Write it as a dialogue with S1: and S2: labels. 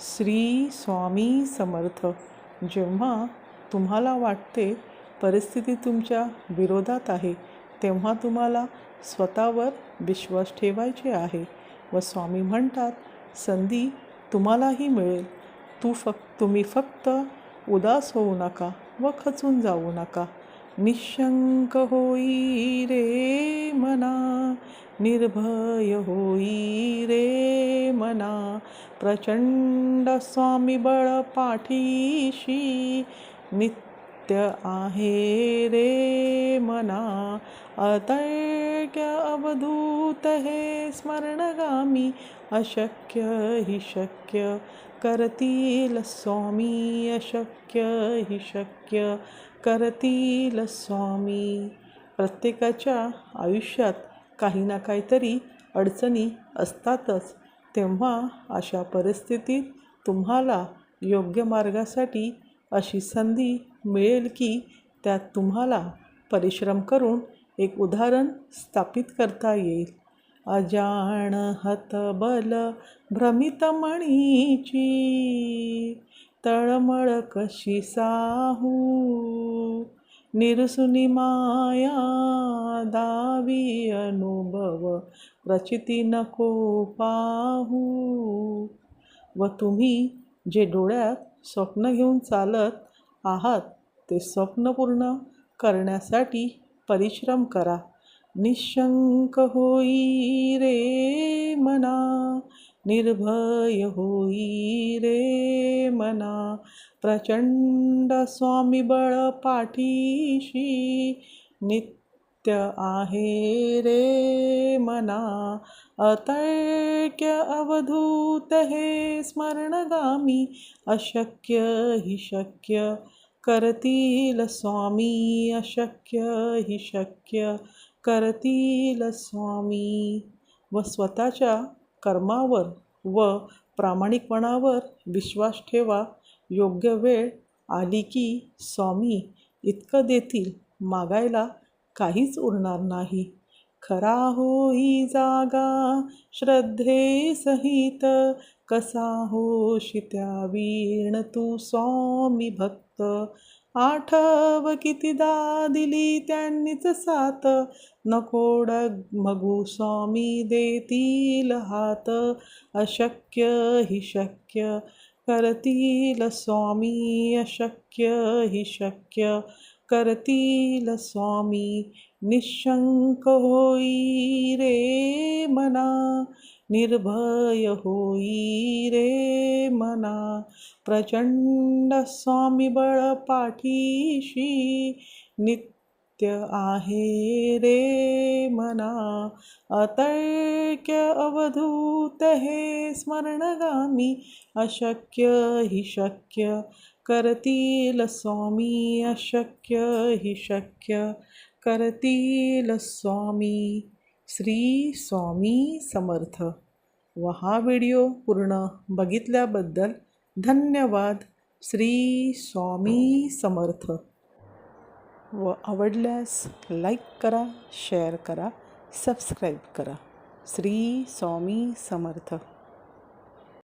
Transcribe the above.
S1: श्री स्वामी समर्थ. जेव्हा तुम्हाला वाटते परिस्थिती तुमच्या विरोधात आहे तेव्हा तुम्हाला स्वतःवर विश्वास ठेवायचे आहे व स्वामी म्हणतात संधी तुम्हालाही मिळेल. तू फक्त तुम्ही फक्त उदास होऊ नका व खचून जाऊ नका. निशंक होई रे मना निर्भय होई रे मना प्रचंड स्वामी बळ पाठीशी नित्य आहे रे मना. अतैक्य अवधूत हे स्मरणगामी अशक्य हि शक्य. करतील स्वामी अशक्य हि शक्य. करतील स्वामी. प्रत्येकाच्या आयुष्यात काही ना काहीतरी अडचणी असतातच. तेव्हा अशा परिस्थितीत तुम्हाला योग्य मार्गासाठी अशी संधी मिळेल की त्यात तुम्हाला परिश्रम करून एक उदाहरण स्थापित करता येईल. अजाण हतबल भ्रमित मणीची तळमळ कशी साहू? निरसुनी माया दावी अनुभव प्रचिती नको पाहू. व तुम्ही जे डोळ्यात स्वप्न घेऊन चालत आहात ते स्वप्न पूर्ण करण्यासाठी परिश्रम करा. निशंक होई रे मना निर्भय होई रे मना. प्रचंड स्वामी बळ पाठीशी नित्य आहे रे मना. अतैक्य अवधूत हे स्मरणगामी अशक्य हि शक्य. करतील स्वामी अशक्य हि शक्य. करतील स्वामी व स्वतःच्या कर्मावर व प्रामाणिकपणावर विश्वास ठेवा. योग्य वेळ आली की स्वामी इतकं देतील मागायला काहीच उरणार नाही. खरा होई जागा श्रद्धे सहित कसा होशी त्या वीण तू स्वामी भक्त. आठव कितीदा दिली त्यांनीच साथ. नकोड मगू स्वामी देतील हात. अशक्य हि शक्य करतील स्वामी अशक्य हि शक्य करतील स्वामी निशंक होई रे मना. निर्भय होई रे मना. प्रचंड स्वामी बळ पाठीशी नित्य आहे रे मना. अतैक्य अवधूत हे स्मरणगामी अशक्य हि शक्य. करतील स्वामी अशक्य हि शक्य. करतील स्वामी श्री स्वामी समर्थ. व हा वीडियो पूर्ण बघितल्याबद्दल धन्यवाद. श्री स्वामी समर्थ. व आवडल्यास लाइक करा शेयर करा सब्स्क्राइब करा. श्री स्वामी समर्थ.